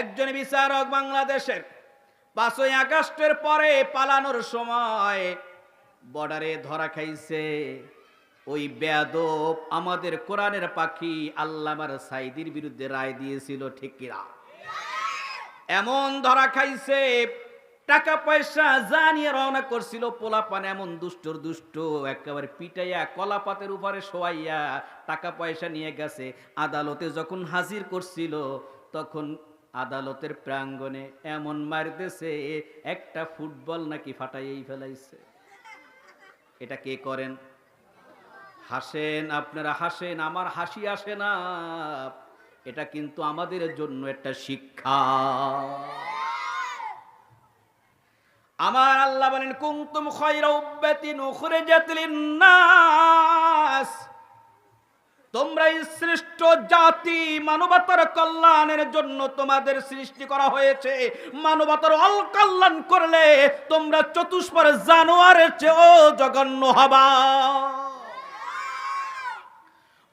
একজন বিচারক বাংলাদেশের পাঁচই আগস্টের পরে পালানোর সময় বর্ডারে ধরা খাইছে। ওই বেয়াদব আমাদের কোরআনের পাখি আল্লামার সাইদির বিরুদ্ধে রায় দিয়েছিল, ঠিক কিনা? এমন ধরা খাইছে টাকা পয়সা জানিয়ে রওনা করছিল, পোলাপান এমন দুষ্টর দুষ্ট, একেবারে পিটাইয়া কলাপাতের উপরে শোয়াইয়া টাকা পয়সা নিয়ে গেছে। আদালতে যখন হাজির করছিল, তখন আদালতের প্রাঙ্গণে এমন মারতেছে, একটা ফুটবল নাকি ফাটাইয়েই ফেলাইছে। এটা কে করেন? হাসেন, আপনারা হাসেন, আমার হাসি আসে না। এটা কিন্তু আমাদের জন্য একটা শিক্ষা। আমার আল্লাহ বলেন, কুনতুম খায়রা উম্মাতিন উখরিজাত লিন-নাস। তোমরা শ্রেষ্ঠ জাতি মানবতার কল্যাণের জন্য তোমাদের সৃষ্টি করা হয়েছে মানবতার অকল্যাণ করলে তোমরা চতুষ্পর জানোয়ারের চেয়েও জঘন্য হবা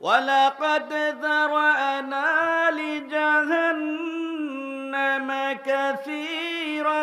ولقد ذرأنا لجهنم كثيرا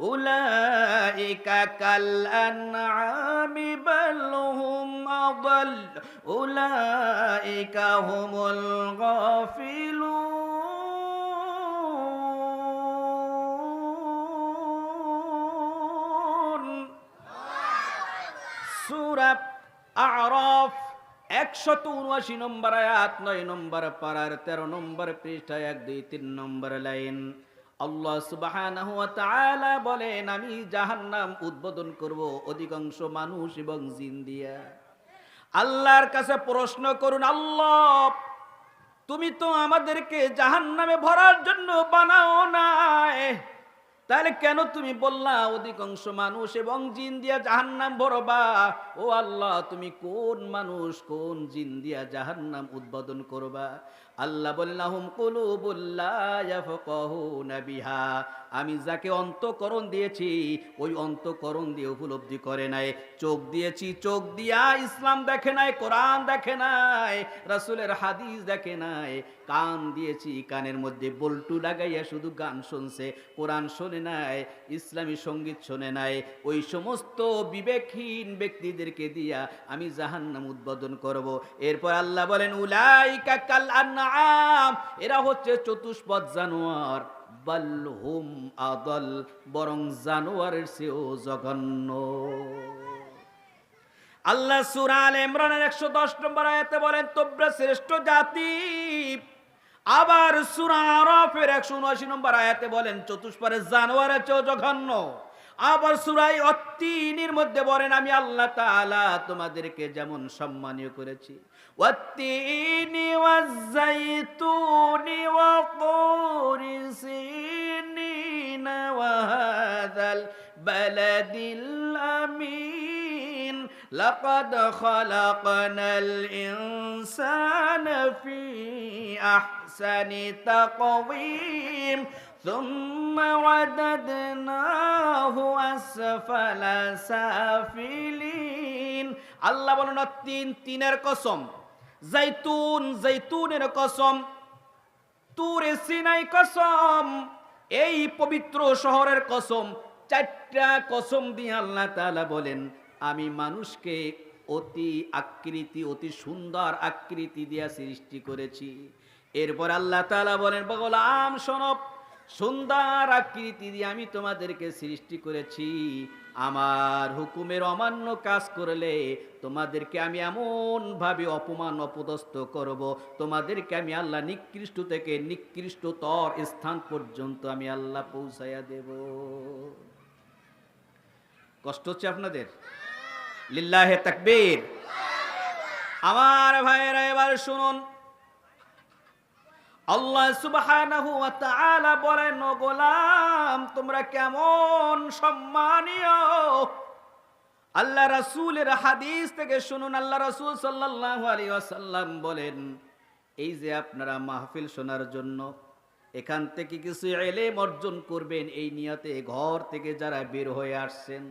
أولئك كالأنعام بل هم أضل أولئك هم الغافلون সুরা আরফ একশত উনআশি নম্বর আয়াত নয় নম্বর পাড়ার তেরো নম্বর পৃষ্ঠায় এক দুই তিন নম্বর লাইন আল্লাহ সুবহানাহু তাআলা বলেন, আমি জাহান্নাম উদ্বোধন করব অধিকাংশ মানুষ এবং জিন দিয়া। আল্লাহর কাছে প্রশ্ন করুন, আল্লাহ, তুমি তো আমাদেরকে জাহান্নামে ভরার জন্য বানাও নাই। তাহলে কেন তুমি বললা অধিকাংশ মানুষ এবং জিন দিয়া জাহান্নাম ভরবা? ও আল্লাহ, তুমি কোন মানুষ, কোন জিন দিয়া জাহান্নাম উদ্বোধন করবা? আল্লাহ বললাহুম বিহা। আমি যাকে অন্তকরণ দিয়েছি, ওই অন্তকরণ দিয়ে উপলব্ধি করে নাই। চোখ দিয়েছি, চোখ দিয়া ইসলাম দেখে নাই, কোরআন দেখে নাই, রাসুলের হাদিস দেখে নাই। কান দিয়েছি, কানের মধ্যে বল্টু লাগাইয়া শুধু গান শুনছে। কোরআন শোনে নাই, ইসলামী সংগীত শোনে নাই। ওই সমস্ত বিবেকহীন ব্যক্তিদেরকে দিয়া আমি জাহান্নাম উদ্বোধন করব। এরপর আল্লাহ বলেন, উলাইকা কাল আনআম। এরা হচ্ছে চতুষ্পদ জানোয়ার। বাল্হুম আদল, বরং জানোয়ারের চেয়েও জঘন্য। আল্লাহ সূরা আল ইমরানের 110 নম্বর আয়াতে বলেন, তোমরা শ্রেষ্ঠ জাতি। আবার সূরা আরাফের 179 নম্বর আয়াতে বলেন চতুষ্পরে জানোয়ারের চেয়েও জঘন্য। আবার সুরাই অত্তিনের মধ্যে বলেন, আমি আল্লাহ তাআলা তোমাদেরকে যেমন সম্মানীয় করেছি। ওয়াত্তিনি ওয়াজ্জাইতুনি ওয়া লাকাদ খালাকনাল ইনসানা ফি আহসানি তাকওয়িম ثم رددناه أسفل سافلين আল্লাহ বলেন তিন তিনের কসম জাইতুন জাইতুনের কসম তুরে সিনাই কসম এই পবিত্র শহরের কসম চারটা কসম দিয়ে আল্লাহ তাআলা বলেন আমি মানুষকে অতি আকৃতি, অতি সুন্দর আকৃতি দিয়া সৃষ্টি করেছি। এরপর আল্লাহ তালা বলেন, বগলাম শোনব সুন্দর আকৃতি দিয়ে আমি তোমাদেরকে সৃষ্টি করেছি। আমার হুকুমের অমান্য কাজ করলে তোমাদেরকে আমি এমন ভাবে অপমান, অপদস্থ করব। তোমাদেরকে আমি আল্লাহ নিকৃষ্ট থেকে নিকৃষ্টতর স্থান পর্যন্ত আমি আল্লাহ পৌঁছাইয়া দেব। কষ্ট হচ্ছে আপনাদের? লিল্লাহে তাকবীর। আমার ভাইয়েরা, এবার শুনুন। আল্লাহ সুবহানাহু ওয়া তাআলা বলেন, ও গোলাম, তোমরা কেমন সম্মানীয়? আল্লাহ রাসূলের হাদিস থেকে শুনুন। আল্লাহ রাসূল সাল্লাল্লাহু আলাইহি ওয়াসাল্লাম বলেন, এই যে আপনারা মাহফিল শোনার জন্য এখান থেকে কিছু এলেম অর্জন করবেন, এই নিয়তে ঘর থেকে যারা বের হয়ে আসছেন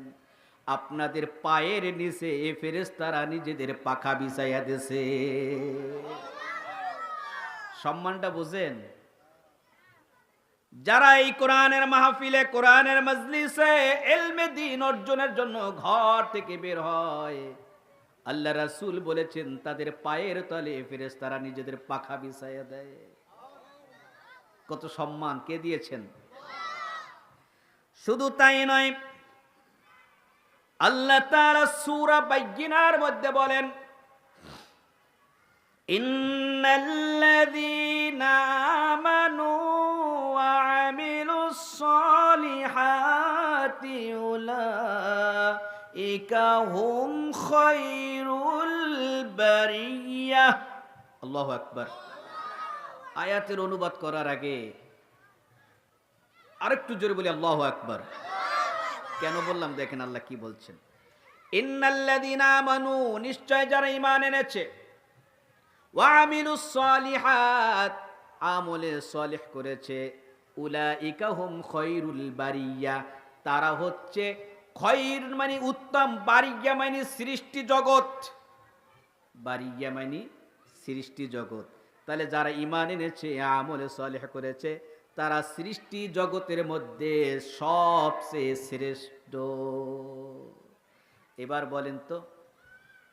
আপনাদের পায়ের নিচে এ ফেরেশতারা নিজেদের পাখা বিছাইয়া দেছে। সম্মানটা বুঝেন? যারা এই কোরআনের মাহফিলে, কোরআনের মজলিসে এলমে দিন অর্জনের জন্য ঘর থেকে বের হয়, আল্লাহ রাসুল বলেছেন, তাদের পায়ের তলে ফেরেশতারা নিজেদের পাখা বিছাইয়া দেয়। কত সম্মান, কে দিয়েছেন? শুধু তাই নয় আল্লাহ তারা সুরা বাইগিনার মধ্যে বলেন, ইন্নাল্লাযীনা আমানু ওয়া আমিলুস সলিহাতি উলাইকা হুম খায়রুল বারিয়াহ আল্লাহু আকবার। আয়াতের অনুবাদ করার আগে আরেকটু জোরে বলি, আল্লাহু আকবার। কেন বললাম দেখেন আল্লাহ কি বলছেন? ইন্নাল্লাযীনা আমানু, নিশ্চয় যারা ঈমান এনেছে ওয়ামিলুস সালিহাত, আমলে সলিহ করেছে, উলাইকা হুম খৈরুল বারিয়া, তারা হচ্ছে খৈর মানে উত্তম, বারিয়া মানে সৃষ্টি জগৎ। বারিয়া মানে সৃষ্টি জগৎ। তাহলে যারা ইমান এনেছে, আমলে সলেহ করেছে তারা সৃষ্টি জগতের মধ্যে সবচেয়ে শ্রেষ্ঠ। এবার বলেন তো,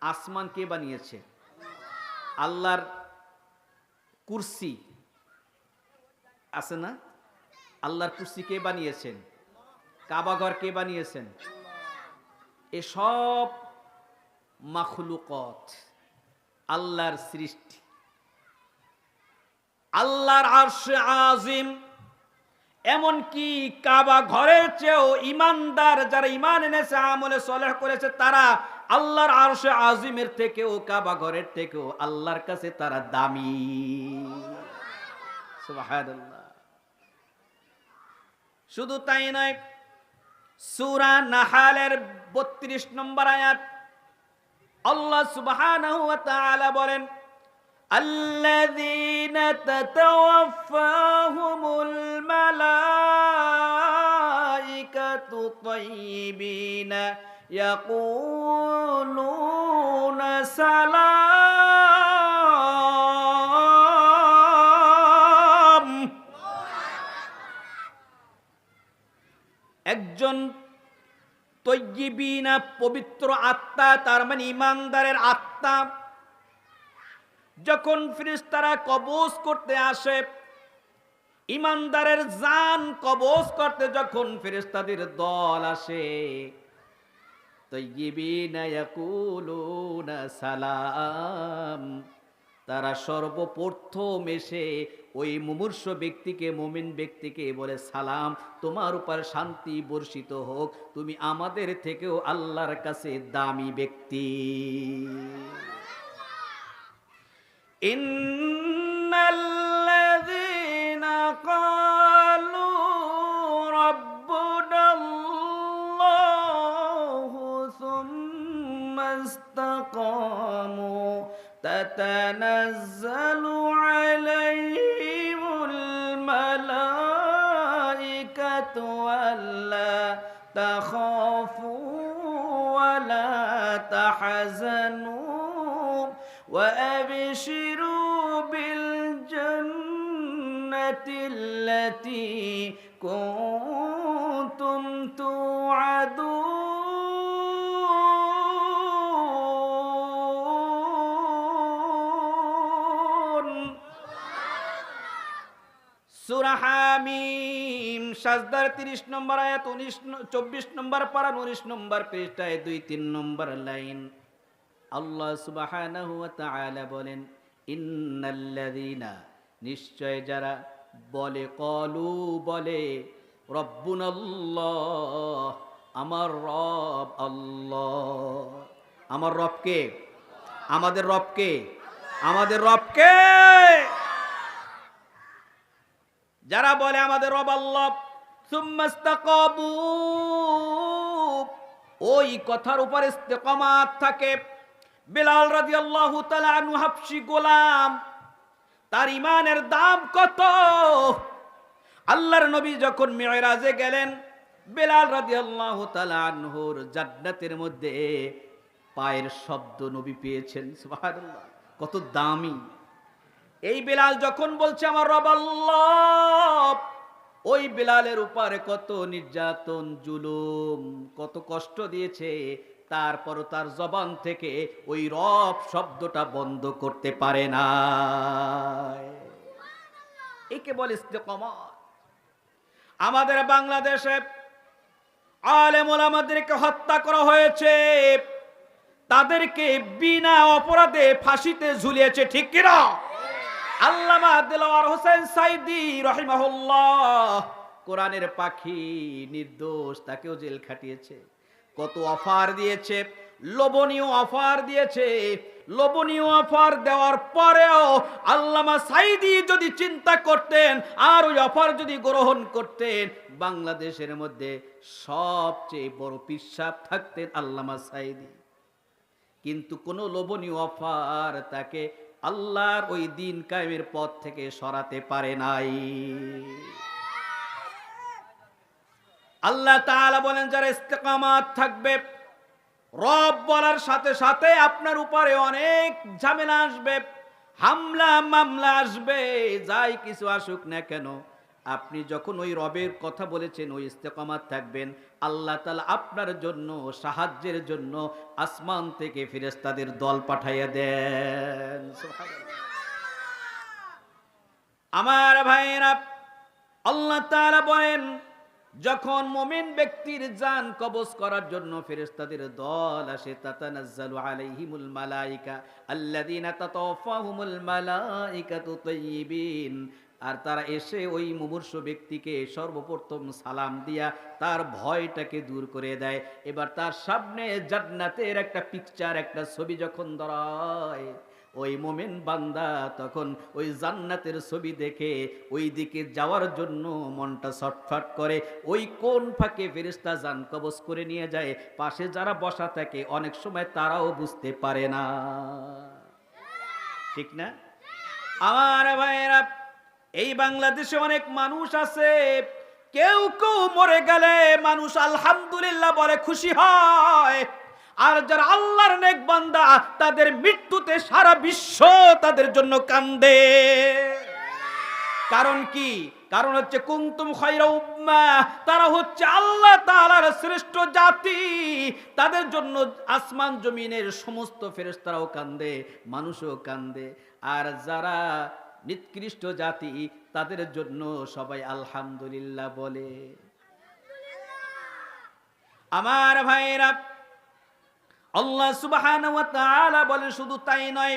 আসমান কে বানিয়েছে? আল্লাহর কুরসি আছে না? আল্লাহর কুরসি কে বানিয়েছেন? কাবাঘর কে বানিয়েছেন? এসব মাখলুকত আল্লাহর সৃষ্টি। আল্লাহর আরশে আজিম এমনকি কাবা ঘরের চেয়েও ইমানদার যারা ইমান এনেছে, আমলে সলেহ করেছে, তারা আল্লাহর আরশে আজিমের থেকেও, কাবা ঘরের থেকেও আল্লাহর কাছে তারা দামি। শুধু তাই নয়, সূরা নাহালের 32 নম্বর আয়াত, আল্লাহ তাআলা বলেন الذين تتوفاهم الملائكة طيبين يقولون سلام একজন তৈবিনা পবিত্র আত্মা তার মানে ইমানদারের আত্মা যখন ফিরিস্তারা কবজ করতে আসে, ইমানদারের জান কবজ করতে যখন ফেরেস্তাদের দল আসে সালাম, তারা সর্বপ্রথম এসে ওই মুমূর্ষ ব্যক্তিকে, মুমিন ব্যক্তিকে বলে, সালাম, তোমার উপর শান্তি বর্ষিত হোক, তুমি আমাদের থেকেও আল্লাহর কাছে দামি ব্যক্তি। إن الذين قالوا ربنا الله ثم استقاموا تتنزل عليهم الملائكة ألا تخافوا ولا تحزنوا وأبشروا بالجنة التي كنتم توعدون সূরা হামিম সাজদার 30 নম্বর আয়াত 19 24 নম্বর পারা 19 নম্বর পৃষ্ঠায় 2 3 নম্বর লাইন আল্লাহ তাআলা বলেন, ইন্নাল্লাযীনা, নিশ্চয় যারা বলে, কলু বলে, রব্বুনাল্লাহ, আমার রব আল্লাহ। আমার রবকে আমাদের রবকে আমাদের রবকে যারা বলে, আমাদের রব আল্লাহ ওই কথার উপর ইস্তেকামাত থাকে। বেলাল তাআলা আনহু হাবশি গোলাম, তার ইমানের দাম কত? আল্লাহর নবী যখন মেয়রাজে গেলেন, বেলাল রাদিয়াল্লাহু তাআলা আনহুর জান্নাতের মধ্যে পায়ের শব্দ নবী পেয়েছেন কত দামি। এই বেলাল যখন বলছে, আমার রব আল্লাহ ওই বেলালের উপরে কত নির্যাতন, জুলুম, কত কষ্ট দিয়েছে। তারপরও তার জবান থেকে ওই রব শব্দটা বন্ধ করতে পারে না একে বলে ইস্তেকামাত আমাদের বাংলাদেশে আলেমুল আমাদেরকে হত্যা করা হয়েছে। তাদেরকে বিনা অপরাধে ফাঁসিতে ঝুলিয়েছে, ঠিক কিনা? আল্লামা হোসেন কোরআনের পাখি নির্দোষ, তাকেও জেল খাটিয়েছে। কত অফার দিয়েছে, লোভনীয় অফার দিয়েছে। লোভনীয় অফার দেওয়ার পরেও আল্লামা সাইদি যদি চিন্তা করতেন, আর ওই অফার যদি গ্রহণ করতেন, বাংলাদেশের মধ্যে সবচেয়ে বড় পিসাব থাকতেন আল্লামা সাইদি কিন্তু কোনো লোভনীয় অফার তাকে আল্লাহর ওই দিন কায়েমের পথ থেকে সরাতে পারে নাই। আল্লাহ তাআলা বলেন, যারা ইস্তেকামাত থাকবে, রব বলার সাথে সাথে আপনার উপরে অনেক ঝামেলা আসবে, হামলা মামলা আসবে, যাই কিছু আসুক না কেন, আপনি যখন ওই রবের কথা বলেছেন, ওই ইস্তেকামাত থাকবেন, আল্লাহ তালা আপনার জন্য, সাহায্যের জন্য আসমান থেকে ফেরেস্তাদের দল পাঠাইয়া দেন। আমার ভাইয়েরা, আল্লাহ তাআলা বলেন যখন মুমিন ব্যক্তির জান কবজ করার জন্য ফেরেশতাদের দল আসে আর তারা এসে ওই মুমূর্ষ ব্যক্তিকে সর্বপ্রথম সালাম দিয়া তার ভয়টাকে দূর করে দেয়। এবার তার সামনে জান্নাতের একটা পিকচার একটা ছবি যখন ধরা হয় ওই মোমেন বান্দা তখন ওই জান্নাতের ছবি দেখে ওই দিকে যাওয়ার জন্য মনটা ছটফট করে, ওই কোন ফাঁকে ফেরিস্তা জান কবজ করে নিয়ে যায়, পাশে যারা বসা থাকে অনেক সময় তারাও বুঝতে পারে না। ঠিক না? আমার ভাইয়েরা, এই বাংলাদেশে অনেক মানুষ আছে, কেউ কেউ মরে গেলে মানুষ আলহামদুলিল্লাহ বলে খুশি হয়, আর যারা আল্লাহর তাদের মৃত্যুতে সারা বিশ্ব তাদের জন্য কান্দে। কারণ কি? কারণ হচ্ছে কুন্তুম খয়রা তারা হচ্ছে আল্লাহ তাআলার শ্রেষ্ঠ জাতি। তাদের জন্য আসমান জমিনের সমস্ত ফেরেশতারাও কান্দে, মানুষও কান্দে। আর যারা নিকৃষ্ট জাতি, তাদের জন্য সবাই আলহামদুলিল্লাহ বলে। আমার ভাইরা আল্লাহ সুবহানাহু ওয়া তাআলা বলে শুধু তাই নয়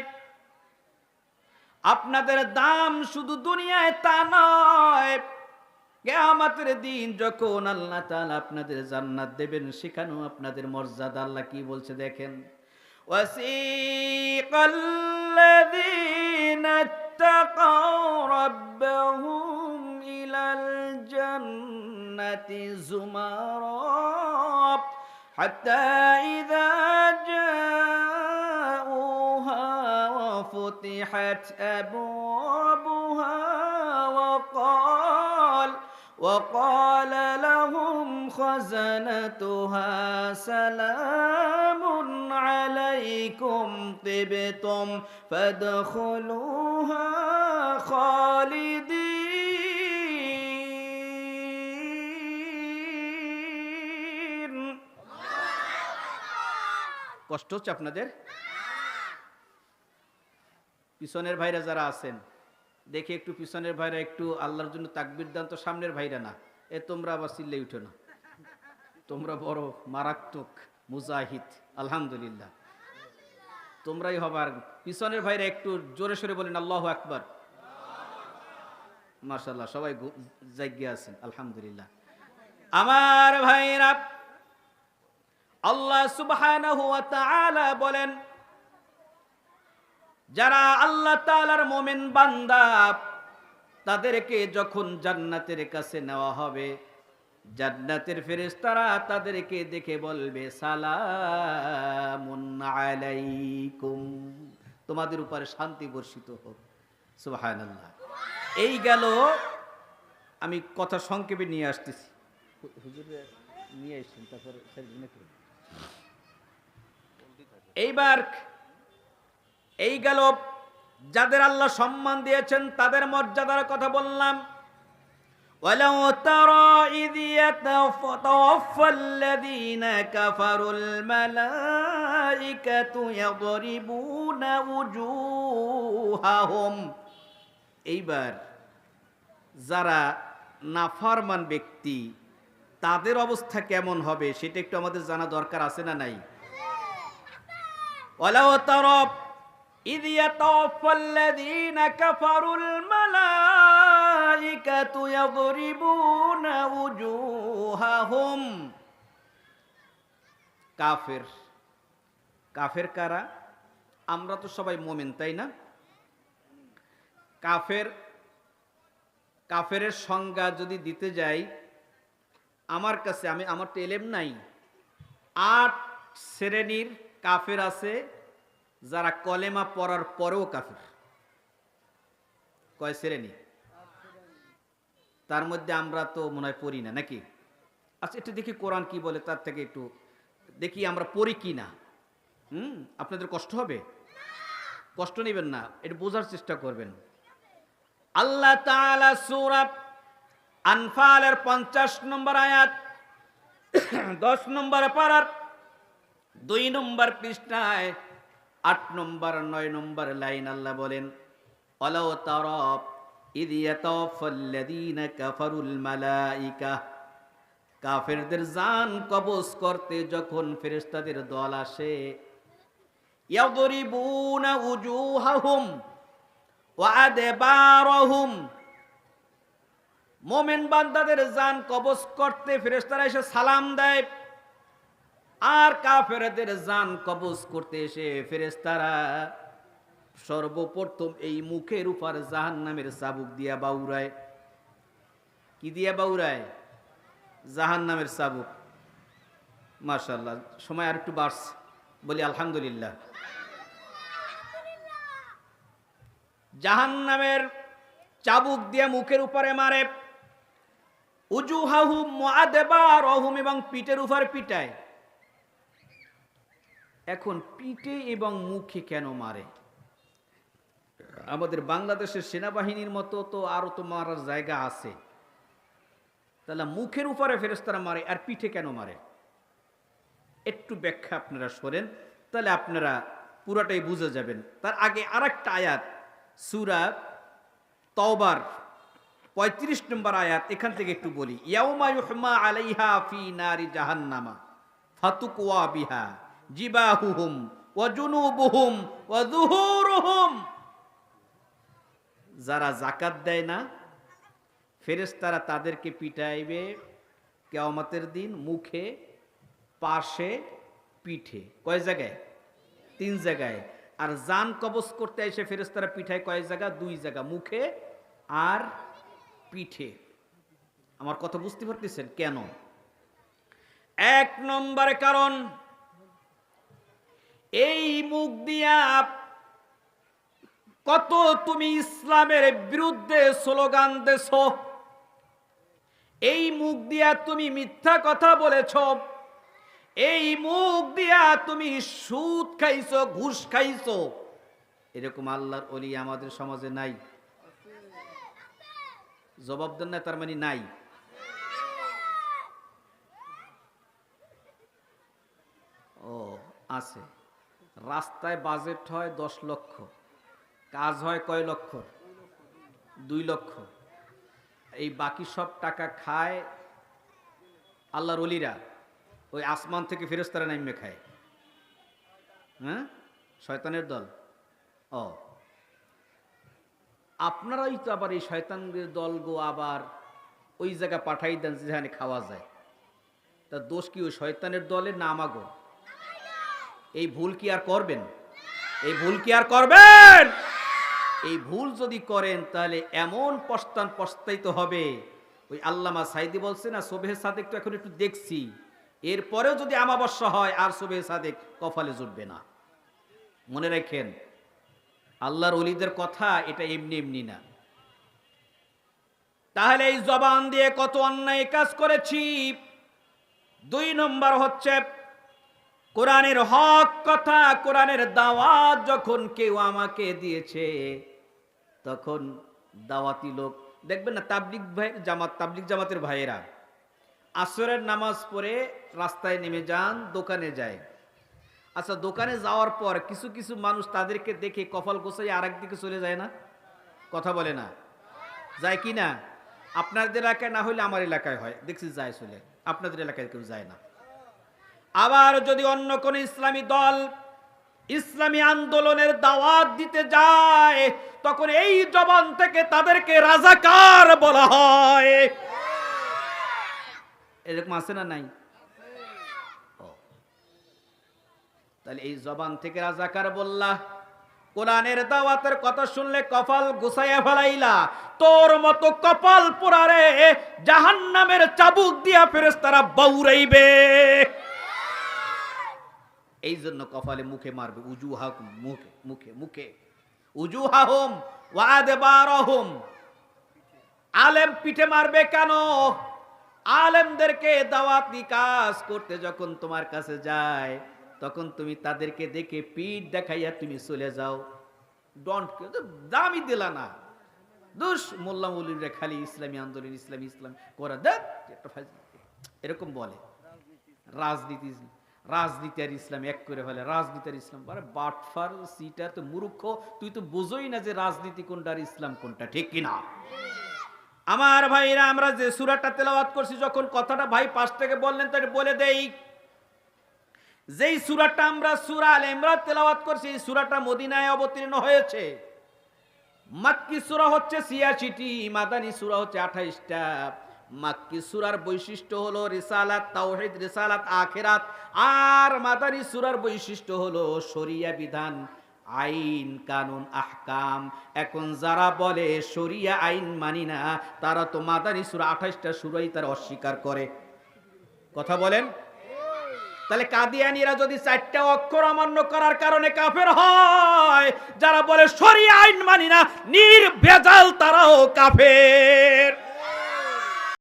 আপনাদের দাম শুধু দুনিয়ায় তা নয় কেয়ামতের দিন যখন আল্লাহ তাআলা আপনাদের জান্নাত দেবেন সেখানেও আপনাদের মর্যাদা আল্লাহ কি বলছে দেখেন وسيق الذين اتقوا ربهم إلى الجنة زمرا حتى إذا جاءوها وفتحت أبوابها وقال وقال لهم خزنتها سلام عليكم طبتم فادخلوها خالدين কষ্ট হচ্ছে আপনাদের? পিছনের ভাইরা যারা আছেন, দেখে একটু পিছনের ভাইরা একটু আল্লাহর জন্য তাকবির দান, তো সামনের ভাইরা না। এ তোমরা আবার চিল্লে উঠো না। তোমরা বড় মারাত্মক মুজাহিদ, আলহামদুলিল্লাহ। তোমরাই হবার। পিছনের ভাইরা একটু জোরে সোরে বলেন, আল্লাহ আকবার। মার্শাল্লাহ সবাই জায়গা আছেন, আলহামদুলিল্লাহ। আমার ভাইরা আল্লাহ তাআলা বলেন, যারা আল্লাহ তাআলার মোমেন বান্দা, তাদেরকে যখন জান্নাতের কাছে নেওয়া হবে, জান্নাতের ফেরেশতারা তাদেরকে দেখে বলবে আলাইকুম। তোমাদের উপরে শান্তি বর্ষিত হোক। সুবহানাল্লাহ। এই গেল, আমি কথা সংক্ষেপে নিয়ে আসতেছি। নিয়ে এসছেন তারপর। এইবার এই গেল যাদের আল্লাহ সম্মান দিয়েছেন তাদের মর্যাদার কথা বললাম ولو ترى إذ يتوفى الذين كفروا الملائكة يضربون وجوههم এইবার যারা নাফারমান ব্যক্তি তাদের অবস্থা কেমন হবে সেটা একটু আমাদের জানা দরকার আছে না নাই ولو ترى إذ يتوفى الذين كفروا الملائكة يضربون وجوههم কাফের কাফের কারা আমরা তো সবাই মোমেন তাই না কাফের কাফেরের সংজ্ঞা যদি দিতে যাই আমার কাছে আমি আমার তো এলেম নাই আট শ্রেণীর কাফের আছে, যারা কলেমা পড়ার পরেও কাফের। কয় শ্রেণি তার মধ্যে আমরা তো মনে হয় পড়ি না, নাকি? আচ্ছা একটু দেখি কোরআন কি বলে, তার থেকে একটু দেখি আমরা পড়ি কি না। হুম? আপনাদের কষ্ট হবে? কষ্ট নেবেন না এটা বোঝার চেষ্টা করবেন। আল্লাহ তাআলা সূরা আনফালের পঞ্চাশ নম্বর আয়াত, দশ নম্বর পাড়ার দুই নম্বর পৃষ্ঠায় আট নম্বর, নয় নম্বর লাইন আল্লাহ বলেন অলাও মালাইকা কাফেরদের জান কবজ করতে যখন ফেরেশতাদের দল আসে মোমেন বান্দাদের জান কবজ করতে ফেরেশতারা এসে সালাম দেয়। আর কাফেরদের জান কবজ করতে এসে ফেরেশতারা সর্বপ্রথম এই মুখের উপর জাহান নামের চাবুক দিয়া বাউরায়। কি দিয়া বাউরায়? জাহান নামের চাবুক। মার্শাল্লাহ সময় আর একটু বাড়ছে। বলি আলহামদুলিল্লাহ। জাহান নামের চাবুক দিয়ে মুখের উপরে মারে। উজুহাহুম মুআদেবা রহুম এবং পিঠের উপর পিটায়। এখন পিঠে এবং মুখে কেন মারে? আমাদের বাংলাদেশের সেনাবাহিনীর মতো তো আরও তো মারার জায়গা আছে। তাহলে মুখের উপরে ফেরেস্তারা মারে আর পিঠে কেন মারে? একটু ব্যাখ্যা আপনারা শোনেন, তাহলে আপনারা পুরাটাই বুঝে যাবেন। তার আগে আর একটা আয়াত, সুরা তওবার, পঁয়ত্রিশ নম্বর আয়াত, এখান থেকে একটু বলি। ইয়াউমা ইউহমা আলাইহা ফি নারি জাহান্নামা, ফাতুকওয়া বিহা। জিবাহুহুম ওয়া জুনুবুহুম ওয়া যুহুরুহুম। যারা জাকাত দেয় না, ফেরেশতারা তাদেরকে পিটাইবে কেয়ামতের দিন মুখে, পাশে, পিঠে। কয় জায়গায়? তিন জায়গায়। আর জান কবজ করতে এসে ফেরেশতারা পিঠায় কয় জায়গা? দুই জায়গা, মুখে আর পিঠে। আমার কথা বুঝতে পারতেছেন? কেন? এক নম্বরে কারণ এই মুখ দিয়া কত তুমি ইসলামের বিরুদ্ধে স্লোগান দেছ? এই মুখ দিয়া তুমি মিথ্যা কথা বলেছ। এই মুখ দিয়া তুমি সুদ খাইছ, ঘুষ খাইছ। এরকম আল্লাহর অলি আমাদের সমাজে নাই। জবাব দেন না, তার মানে নাই। ও, আছে। রাস্তায় বাজেট হয় দশ লক্ষ, কাজ হয় কয় লক্ষ? দুই লক্ষ। এই বাকি সব টাকা খায় আল্লাহর অলিরা ওই আসমান থেকে ফেরেস্তারা নামে খায়। হ্যাঁ? শয়তানের দল। ও। আপনারাই তো আবার এই শয়তানদের দল গো আবার ওই জায়গা পাঠাই দেন যেখানে খাওয়া যায়। তা দোষ কি ওই শয়তানের দলে? না, আমাগো। এই ভুল কি আর করবেন? এই ভুল কি আর করবেন? এই ভুল যদি করেন, তাহলে এমন পস্তান পস্তাইতে হবে। ওই আল্লামা সাইদি বলছে না সোবেহ সাদেক তো এখন একটু দেখছি। এরপরেও যদি আমাবস্যা হয়, আর সোবেহ সাদেক কপালে জুটবে না। মনে রাখেন, আল্লাহর অলিদের কথা এটা এমনি এমনি না। তাহলে এই জবান দিয়ে কত অন্যায় কাজ করেছি। দুই নম্বর হচ্ছে কোরআনের হক কথা, কোরআনের দাওয়াত যখন কেউ আমাকে দিয়েছে, তখন দাওয়াতি লোক, দেখবেন না তাবলিক ভাই জামাত তাবলিক জামাতের ভাইয়েরা, আসরের নামাজ পড়ে রাস্তায় নেমে যান, দোকানে যায়। আচ্ছা দোকানে যাওয়ার পর কিছু কিছু মানুষ তাদেরকে দেখে কপাল গোছাই আরেক দিকে চলে যায় না? কথা বলে না। যায় কি না? আপনাদের এলাকায় না হলে আমার এলাকায় হয়। দেখছি যায় চলে। আপনাদের এলাকায় কেউ যায় না। আবার যদি অন্য কোন ইসলামী দল ইসলামী আন্দোলনের দাওয়াত দিতে যায়, তখন এই জবান থেকে তাদেরকে রাজাকার বলা হয়। এরকম আছে না নাই? তাহলে এই জবান থেকে রাজাকার বললা, কোরআনের দাওয়াতের কথা শুনলে কপাল গুছাইয়া ফেলাইলা, তোর মতো কপাল পোড়ারে জাহান্নামের চাবুক দিয়া ফেরেশতারা বউরাইবে। এই জন্য কপালে মুখে মারবে উজুহা মুখে মুখে মুখে। উজুহাহুম ওয়াদবারহুম আলেম পিঠে মারবে কেন? আলেমদেরকে দাওয়াতি কাজ করতে যখন তোমার কাছে যায়, তখন তুমি তাদেরকে দেখে পিঠ দেখাইয়া তুমি চলে যাও। ডন্ট দামি দিলা না। দুস মোল্লা মৌলিরা খালি ইসলামী আন্দোলন, ইসলামী, ইসলাম করা দেখ এরকম বলে। রাজনীতি রাজনীতি আর ইসলাম, এক করে ফেলে রাজনীতি আর ইসলাম। আরে বাটফার সিটা তো মূর্খ, তুই তো বুঝোই না যে রাজনীতি কোনটা আর ইসলাম কোনটা, ঠিক কিনা আমার ভাইরা, আমরা যে সুরাটা তেলাওয়াত করছি, যখন কথাটা ভাই পাশ থেকে বললেন তাই বলে দেই। যেই সুরাটা আমরা, সুরা আল ইমরান তেলাওয়াত করছি, এই সুরাটা মদিনায় অবতীর্ণ হয়েছে। মাক্কি সুরা হচ্ছে ছিয়াশিটি, মাদানী সুরা হচ্ছে আঠাইশটা। মাক্কি সুরার বৈশিষ্ট্য হলো রিসালাত তাওহিদ, রিসালাত আখেরাত। আর মাদানী সুরার বৈশিষ্ট্য হলো শরিয়া বিধান, আইন, কানুন, আহকাম। এখন যারা বলে শরিয়া আইন মানি না, তারা তো মাদানী সুরা আঠাইশটা সুরাই তারা অস্বীকার করে। কথা বলেন? তাহলে কাদিয়ানিরা যদি চারটা অক্ষর অমান্য করার কারণে কাফের হয়, যারা বলে শরিয়া আইন মানি না, নির্ভেজাল তারাও কাফের।